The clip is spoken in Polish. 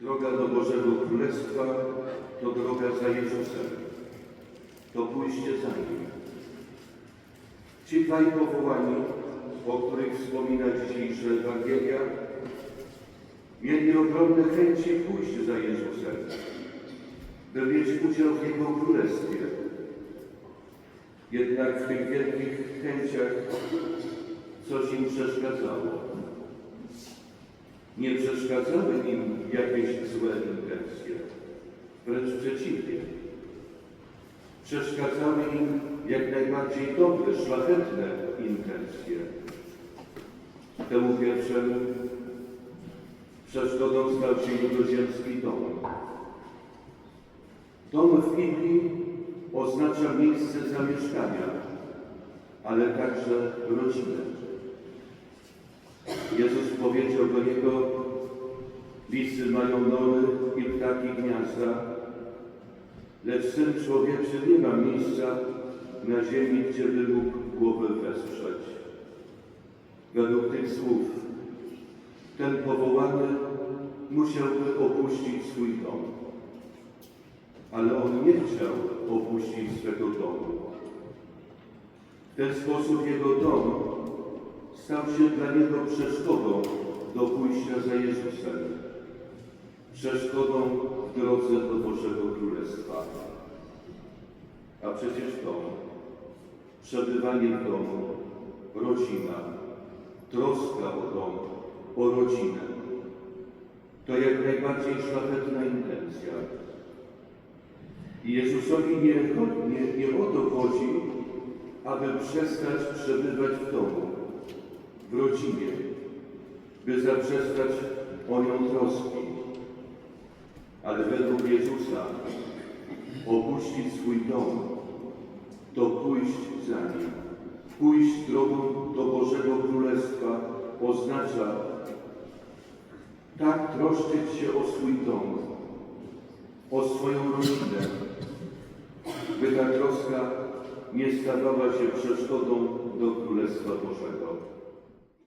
Droga do Bożego Królestwa to droga za Jezusem. To pójście za Nim. Ci dwaj powołani, o których wspomina dzisiejsza Ewangelia, mieli ogromne chęci pójść za Jezusem, by mieć udział w Jego Królestwie. Jednak w tych wielkich chęciach coś im przeszkadzało. Nie przeszkadzały im jakieś złe intencje, wręcz przeciwnie. Przeszkadzały im jak najbardziej dobre, szlachetne intencje. Temu pierwszemu przeszkodą stał się judoziemski dom. Dom w Biblii oznacza miejsce zamieszkania, ale także rodzinę. Jezus powiedział do niego, lisy mają nory i ptaki gniazda, lecz Syn Człowieczy nie ma miejsca na ziemi, gdzie by mógł głowę wesprzeć. Według tych słów ten powołany musiałby opuścić swój dom. Ale on nie chciał opuścić swego domu. W ten sposób jego dom stał się dla niego przeszkodą do pójścia za Jezusem, przeszkodą w drodze do Bożego Królestwa. A przecież dom, przebywanie w domu, rodzina, troska o dom, o rodzinę, to jak najbardziej szlachetna intencja. I Jezusowi nie, nie, nie o to chodzi, aby przestać przebywać w domu, w rodzinie, by zaprzestać o nią troski. Ale według Jezusa opuścić swój dom to pójść za Nim. Pójść drogą do Bożego Królestwa oznacza tak troszczyć się o swój dom, o swoją rodzinę, by ta troska nie stawała się przeszkodą do Królestwa Bożego.